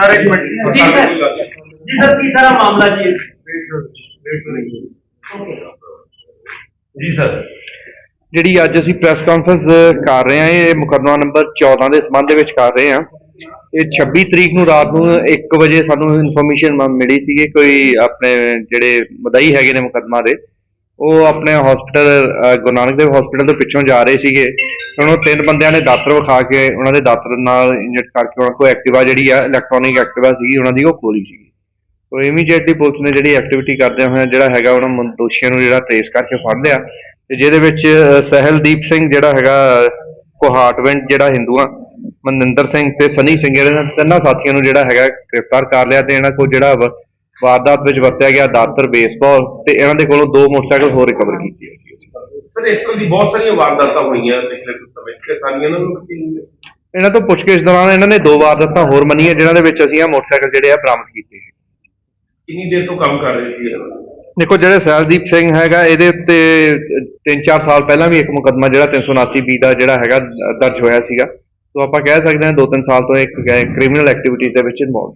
Sir ਇੱਕ minute. ਜੀ sir. ਜੀ ਸਰ ਕੀ ਸਾਰਾ ਮਾਮਲਾ ਜੀ? ਜੀ ਸਰ। ਜਿਹੜੀ ਅੱਜ ਅਸੀਂ ਪ੍ਰੈਸ ਕਾਨਫਰੰਸ ਕਰ ਰਹੇ ਹਾਂ ਇਹ ਮੁਕੱਦਮਾ ਨੰਬਰ 14 ਦੇ ਸੰਬੰਧ ਦੇ ਵਿੱਚ ਕਰ ਰਹੇ ਹਾਂ। ਇਹ 26 ਤਰੀਕ ਨੂੰ ਰਾਤ ਨੂੰ 1 ਵਜੇ ਸਾਨੂੰ ਇਨਫੋਰਮੇਸ਼ਨ ਮਿਲੀ ਸੀ ਕਿ ਕੋਈ ਆਪਣੇ ਜਿਹੜੇ ਮਦਈ ਹੈਗੇ ਨੇ ਮੁਕੱਦਮਾ ਦੇ। ਉਹ ਆਪਣੇ ਹਸਪੀਟਲ ਗੁਰੂ ਨਾਨਕ ਦੇਵ ਹਸਪੀਟਲ ਤੋਂ ਪਿੱਛੋਂ ਜਾ ਰਹੇ ਸੀਗੇ। ਉਹਨਾਂ ਨੂੰ ਤਿੰਨ ਬੰਦਿਆਂ ਨੇ ਦਾਤਰ ਵਿਖਾ ਕੇ ਉਹਨਾਂ ਦੇ ਦਾਤਰ ਨਾਲ ਇੰਜੈਕਟ ਕਰਕੇ ਉਹਨਾਂ ਕੋਲ ਐਕਟਿਵਾ ਜਿਹੜੀ ਆ ਇਲੈਕਟ੍ਰੋਨਿਕ ਐਕਟਿਵਾ ਸੀਗੀ, ਉਹਨਾਂ ਦੀ ਉਹ ਖੋਲੀ ਸੀਗੀ। ਸੋ ਇਮੀਡੀਏਟਲੀ ਪੁਲਿਸ ਨੇ ਜਿਹੜੀ ਐਕਟੀਵਿਟੀ ਕਰਦੇ ਹੋਏ ਜਿਹੜਾ ਹੈਗਾ ਉਹਨਾਂ ਦੋਸ਼ੀਆਂ ਨੂੰ ਜਿਹੜਾ ਟ੍ਰੇਸ ਕਰਕੇ ਫੜ ਲਿਆ। ਤੇ ਜਿਹਦੇ ਵਿੱਚ ਸਹਿਲਦੀਪ ਸਿੰਘ ਜਿਹੜਾ ਹੈਗਾ ਕੋਹਾਟਵਿੰਡ ਜਿਹੜਾ ਹਿੰਦੂਆਂ ਮਨਿੰਦਰ ਸਿੰਘ ਤੇ ਸਨੀ ਸਿੰਘ, ਇਹਨਾਂ ਤਿੰਨਾਂ ਸਾਥੀਆਂ ਨੂੰ ਜਿਹੜਾ ਹੈਗਾ ਗ੍ਰਿਫਤਾਰ ਕਰ ਲਿਆ ਤੇ ਇਹਨਾਂ ਕੋਲ ਜਿਹੜਾ ਵਾਰਦਾਤ ਵਿੱਚ ਵਰਤਿਆ ਗਿਆ ਦਾਤਰ ਬੇਸਬਾਲ ਤੇ ਇਹਨਾਂ ਦੇ ਕੋਲੋਂ ਦੋ ਮੋਟਰਸਾਈਕਲ ਹੋਰ ਰਿਕਵਰ ਕੀਤੇ ਹੈ ਸਰ ਇਸ ਤਰ੍ਹਾਂ ਦੀ ਬਹੁਤ ਸਾਰੀਆਂ ਵਾਰਦਾਤਾਂ ਹੋਈਆਂ ਪਿਛਲੇ ਕੁਝ ਸਮੇਂ 'ਚ ਕਿਸਾਨੀਆਂ ਨੂੰ ਵੀ ਇਹਨਾਂ ਤੋਂ ਪੁੱਛਗਿੱਛ ਦੌਰਾਨ ਇਹਨਾਂ ਨੇ ਦੋ ਵਾਰਦਾਤਾਂ ਹੋਰ ਮੰਨੀਆਂ ਜਿਨ੍ਹਾਂ ਦੇ ਵਿੱਚ ਅਸੀਂ ਇਹ ਮੋਟਰਸਾਈਕਲ ਜਿਹੜੇ ਆ ਬਰਾਮਦ ਕੀਤੇ ਹੈ ਕਿੰਨੀ ਦੇਰ ਤੋਂ ਕੰਮ ਕਰ ਰਹੇ ਸੀ? ਦੇਖੋ ਜਿਹੜੇ ਸਹਿਲਦੀਪ ਸਿੰਘ ਹੈਗਾ ਇਹਦੇ ਉੱਤੇ 3-4 ਸਾਲ ਪਹਿਲਾਂ ਵੀ ਇੱਕ ਮੁਕੱਦਮਾ ਜਿਹੜਾ 379 ਬੀ ਦਾ ਜਿਹੜਾ ਹੈਗਾ ਦਰਜ ਹੋਇਆ ਸੀਗਾ। ਸੋ ਆਪਾਂ ਕਹਿ ਸਕਦੇ ਹਾਂ 2-3 ਸਾਲ ਤੋਂ ਇੱਕ ਕ੍ਰਿਮੀਨਲ ਐਕਟੀਵਿਟੀ ਦੇ ਵਿੱਚ ਇਨਵੋਲਵ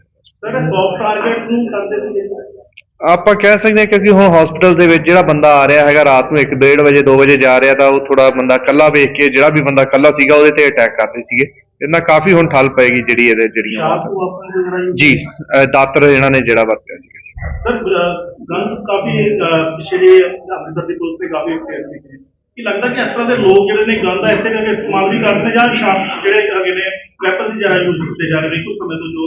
ਸਰ ਸੌਫਟ ਟਾਰਗੇਟ ਨੂੰ ਕਰਦੇ ਸੀ ਆਪਾਂ ਕਹਿ ਸਕਦੇ ਹਾਂ ਕਿਉਂਕਿ ਹੁਣ ਹਸਪੀਟਲ ਦੇ ਵਿੱਚ ਜਿਹੜਾ ਬੰਦਾ ਆ ਰਿਹਾ ਹੈਗਾ ਰਾਤ ਨੂੰ 1:30 ਵਜੇ 2 ਵਜੇ ਜਾ ਰਿਹਾ ਤਾਂ ਉਹ ਥੋੜਾ ਬੰਦਾ ਕੱਲਾ ਵੇਖ ਕੇ ਜਿਹੜਾ ਵੀ ਬੰਦਾ ਕੱਲਾ ਸੀਗਾ ਉਹਦੇ ਤੇ ਅਟੈਕ ਕਰਦੇ ਸੀਗੇ। ਇਹਨਾਂ ਕਾਫੀ ਹੁਣ ਠੱਲ ਪਏਗੀ ਜਿਹੜੀ ਇਹਦੇ ਜਿਹੜੀਆਂ ਜੀ ਦਾਤਰ ਇਹਨਾਂ ਨੇ ਜਿਹੜਾ ਵਰਤਿਆ ਸੀਗਾ। ਸਰ ਗਨ ਕਾਫੀ ਅਹ, ਪਿਛਲੇ ਅੰਮ੍ਰਿਤਸਰ ਦੀ ਪੁਲਿਸ ਤੇ ਕਾਫੀ ਕੇਸ ਕੀਤੇ ਕੀ ਲੱਗਦਾ ਕਿ ਇਸ ਤਰ੍ਹਾਂ ਦੇ ਲੋਕ ਜਿਹੜੇ ਨੇ ਗਨ ਦਾ ਇਸੇ ਕਰਕੇ ਇਸਤੇਮਾਲ ਵੀ ਕਰਦੇ ਜਾਂ ਜਿਹੜੇ ਹੈਗੇ ਨੇ ਵੈਪਨ ਦੀ ਜ਼ਿਆਦਾ ਯੂਜ਼ ਕੀਤੇ ਜਾ ਰਹੇ ਨੇ ਕੁਝ ਸਮੇਂ ਤੋਂ ਜੋ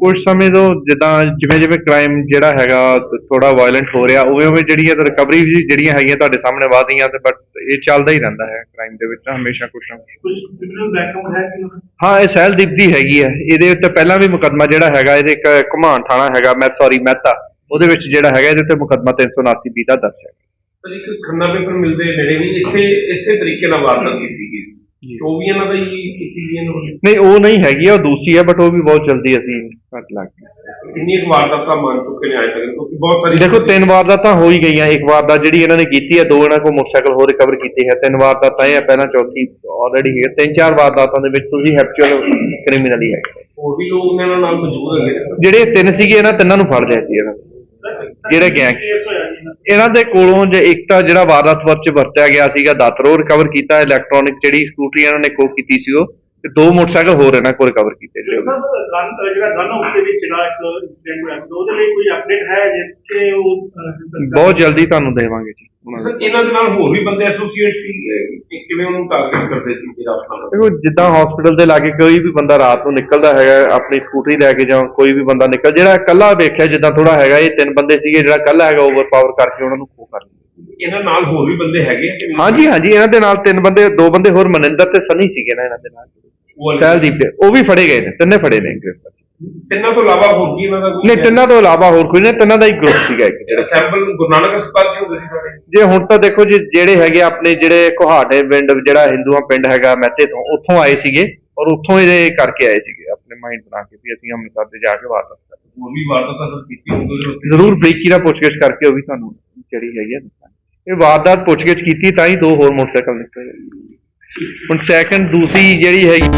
ਕੁਝ ਸਮੇਂ ਤੋਂ ਜਿੱਦਾਂ ਜਿਵੇਂ ਜਿਵੇਂ ਕ੍ਰਾਈਮ ਜਿਹੜਾ ਹੈਗਾ ਥੋੜਾ ਵਾਇਲੈਂਟ ਹੋ ਰਿਹਾ ਉਵੇਂ ਉਵੇਂ ਜਿਹੜੀਆਂ ਰਿਕਵਰੀ ਵੀ ਜਿਹੜੀਆਂ ਹੈਗੀਆਂ ਤੁਹਾਡੇ ਸਾਹਮਣੇ ਵਧ ਰਹੀਆਂ ਤੇ ਬਟ ਇਹ ਚੱਲਦਾ ਹੀ ਰਹਿੰਦਾ ਹੈ ਕ੍ਰਾਈਮ ਦੇ ਵਿੱਚ ਹਮੇਸ਼ਾ ਕੁਝ ਨਾ। ਕੁਝ ਕ੍ਰਿਮੀਨਲ ਬੈਕਗ੍ਰਾਉਂਡ ਹੈ ਕਿ? ਹਾਂ ਇਹ ਸਹਿਲਦੀਪ ਦੀ ਹੈਗੀ ਹੈ ਇਹਦੇ ਉੱਤੇ ਪਹਿਲਾਂ ਵੀ ਮੁਕੱਦਮਾ ਜਿਹੜਾ ਹੈਗਾ ਇਹਦੇ ਇੱਕ ਘਮਾਨ ਥਾਣਾ ਹੈਗਾ ਮੈਂ ਸੌਰੀ ਮਹਿਤਾ ਉਹਦੇ ਵਿੱਚ ਜਿਹੜਾ ਹੈਗਾ ਇਹਦੇ ਉੱਤੇ ਮੁਕੱਦਮਾ 379 ਬੀ ਦਾ ਦਰਜ ਹੈ ਸਰ ਇੱਕ ਖੰਨਾ ਪੇਪਰ ਮਿਲਦੇ ਨੇੜੇ ਵੀ ਇਸੇ ਇਸੇ ਤਰੀਕੇ ਨਾਲ ਵਾਰਦਾਤ ਕੀਤੀ ਗਈ। ਉਹ ਵੀ ਇਹਨਾਂ ਦਾ ਹੀ ਕੀਤੀ ਗਈ ਇਹਨਾਂ ਨੂੰ ਨਹੀਂ ਉਹ ਨਹੀਂ ਹੈਗੀ ਉਹ ਦੂਸਰੀ ਹੈ ਬਟ ਉਹ ਵੀ ਬਹੁਤ ਜਲਦੀ ਅਸੀਂ ਘੱਟ ਲੱਗ ਗਏ ਕਿੰਨੀ ਕੁ ਵਾਰਦਾਤਾਂ ਮੰਨ ਚੁੱਕੇ ਨੇ ਅੱਜ ਤੱਕ ਕਿਉਂਕਿ ਬਹੁਤ ਸਾਰੀ ਦੇਖੋ ਤਿੰਨ ਵਾਰਦਾਤਾਂ ਹੋ ਹੀ ਗਈਆਂ। ਇੱਕ ਵਾਰਦਾਤ ਜਿਹੜੀ ਇਹਨਾਂ ਨੇ ਕੀਤੀ ਹੈ ਦੋ ਇਹਨਾਂ ਕੋਲ ਮੋਟਰਸਾਈਕਲ ਹੋਰ ਰਿਕਵਰ ਕੀਤੇ ਹੈ। ਤਿੰਨ ਵਾਰਦਾਤਾਂ ਇਹ ਹੈ ਪਹਿਲਾਂ ਚੌਥੀ ਆਲਰੇਡੀ ਹੈ। ਤਿੰਨ ਚਾਰ ਵਾਰਦਾਤਾਂ ਦੇ ਵਿੱਚ ਤੁਸੀਂ ਹੈਪਚੁਅਲ ਕ੍ਰਿਮੀਨਲ ਹੀ ਹੈ ਹੋਰ ਵੀ ਲੋਕ ਇਹਨਾਂ ਨਾਲ ਮੌਜੂਦ ਹੈਗੇ ਜਿਹੜੇ ਤਿੰਨ ਸੀਗੇ ਇਹਨਾਂ ਤਿੰਨਾਂ ਨੂੰ ਫੜ ਲਿਆ ਸੀ ਇਹਨਾਂ। ਜਿਹੜੇ ਨਾ ਇਹਨਾਂ ਦੇ ਕੋਲੋਂ ਜੇ ਇੱਕ ਤਾਂ ਜਿਹੜਾ ਵਾਰਦਾਤ ਵਰਚ ਵਰਤਿਆ ਗਿਆ ਸੀਗਾ, ਦਾਤਰ ਉਹ ਰਿਕਵਰ ਕੀਤਾ ਇਲੈਕਟ੍ਰੋਨਿਕ ਜਿਹੜੀ ਸਕੂਟਰੀ ਇਹਨਾਂ ਨੇ ਕੋ ਕੀਤੀ ਸੀ ਉਹ ਤੇ ਦੋ ਮੋਟਰਸਾਈਕਲ ਹੋਰ ਇਹਨਾਂ ਕੋਲ ਰਿਕਵਰ ਕੀਤੇ ਜਿਹੜੇ ਸਰ ਗਨ ਜਿਹੜਾ ਗਨ ਹਾਊਸ ਦੇ ਵਿੱਚ ਜਿਹੜਾ ਇੱਕ incident ਹੋਇਆ ਸੀ, ਉਹਦੇ ਲਈ ਕੋਈ ਅਪਡੇਟ ਹੈ ਜਿੱਥੇ ਉਹ ਅਹ, ਸਰਕਾਰ- ਬਹੁਤ ਜਲਦੀ ਤੁਹਾਨੂੰ ਦੇਵਾਂਗੇ ਜੀ ਉਹਨਾਂ ਸਰ ਇਹਨਾਂ ਦੇ ਨਾਲ ਹੋਰ ਵੀ ਬੰਦੇ ਐਸੋਸੀਏਟ ਸੀ ਕਿ ਕਿਵੇਂ ਉਹਨੂੰ ਟਾਰਗੇਟ ਕਰਦੇ ਸੀ ਜਿਹੜਾ ਆਪਣਾ ਦੇਖੋ ਜਿੱਦਾਂ ਹਸਪੀਟਲ ਦੇ ਲਾਗੇ ਕੋਈ ਵੀ ਬੰਦਾ ਰਾਤ ਨੂੰ ਨਿਕਲਦਾ ਹੈਗਾ ਆਪਣੀ ਸਕੂਟਰੀ ਲੈ ਕੇ ਜਾਂ ਕੋਈ ਵੀ ਬੰਦਾ ਨਿਕਲ ਜਿਹੜਾ ਇਕੱਲਾ ਵੇਖਿਆ ਜਿੱਦਾਂ ਥੋੜਾ ਹੈਗਾ ਇਹ ਤਿੰਨ ਬੰਦੇ ਸੀਗੇ ਜਿਹੜਾ ਇਕੱਲਾ ਹੈਗਾ ਓਵਰਪਾਵਰ ਕਰਕੇ ਉਹਨਾਂ ਨੂੰ ਖੋ ਕਰ ਲਿਆ ਇਹਨਾਂ ਨਾਲ ਹੋਰ ਵੀ ਬੰਦੇ ਹੈਗੇ ਆ? ਕਿ? ਹਾਂਜੀ ਹਾਂਜੀ ਇਹਨਾਂ ਦੇ ਨਾਲ ਤਿੰਨ ਬੰਦੇ ਦੋ ਬੰਦੇ ਹੋਰ ਮਨਿੰਦਰ ਤੇ ਸਨੀ ਸੀਗੇ ਨਾ ਇਹਨਾਂ ਦੇ ਨਾਲ। ਉਹ ਵਾਲੇ- ਸਹਿਲਦੀਪ ਦੇ ਉਹ ਵੀ ਫੜੇ ਗਏ ਨੇ ਤਿੰਨੇ ਫੜੇ ਨੇ ਗ੍ਰਿਫਤਾਰ ਤਿੰਨਾਂ ਤੋਂ ਇਲਾਵਾ ਹੋਰ ਕੀ ਇਹਨਾਂ ਦਾ ਕੋਈ ਨਹੀਂ ਤਿੰਨਾਂ ਤੋਂ ਇਲਾਵਾ ਹੋਰ ਕੋਈ ਨਹੀਂ ਤਿੰਨਾਂ ਦਾ ਹੀ ਗਰੁੱਪ ਸੀਗਾ ਇੱਕ। ਜਿਹੜਾ ਸੈਂਪਲ ਗੁਰੂ ਨਾਨਕ ਹਸਪਤਾਲ ਚ ਹੁੰਦੇ ਸੀ ਸਾਰੇ ਜੇ ਹੁਣ ਤਾਂ ਦੇਖੋ ਜੀ ਜਿਹੜੇ ਹੈਗੇ ਆਪਣੇ ਜਿਹੜੇ ਕੁਹਾੜੇ ਪਿੰਡ ਜਿਹੜਾ ਹਿੰਦੂਆਂ ਪਿੰਡ ਹੈਗਾ ਮਹਿਤੇ ਤੋਂ ਉੱਥੋਂ ਆਏ ਸੀਗੇ ਔਰ ਉੱਥੋਂ ਇਹਦੇ ਕਰਕੇ ਆਏ ਸੀਗੇ ਆਪਣੇ ਮਾਈਂਡ ਬਣਾ ਕੇ ਵੀ ਅਸੀਂ ਅੰਮ੍ਰਿਤਸਰ ਤੇ ਜਾ ਕੇ ਵਾਰਦਾਤ ਕਰਾਂਗੇ ਹੋਰ ਵੀ ਵਾਰਦਾਤਾਂ ਸਰ ਕੀਤੀ ਹੁੰਦੀ ਜ਼ਰੂਰ ਬਰੀਕੀ ਨਾਲ ਪੁੱਛਗਿੱਛ ਕਰਕੇ ਉਹ ਵੀ ਤੁਹਾਨੂੰ ਜਿਹੜੀ ਹੈਗੀ ਆ ਦੱਸਾਂਗੇ। ਇਹ ਵਾਰਦਾਤ ਪੁੱਛਗਿੱਛ ਕੀਤੀ ਤਾਂ ਹੀ ਦੋ ਹੋਰ ਮੋਟਰਸਾਈਕਲ ਨਿਕਲੇ। ਹੁਣ ਸੈਕੰਡ ਦੂਸਰੀ ਜਿਹੜੀ ਹੈਗੀ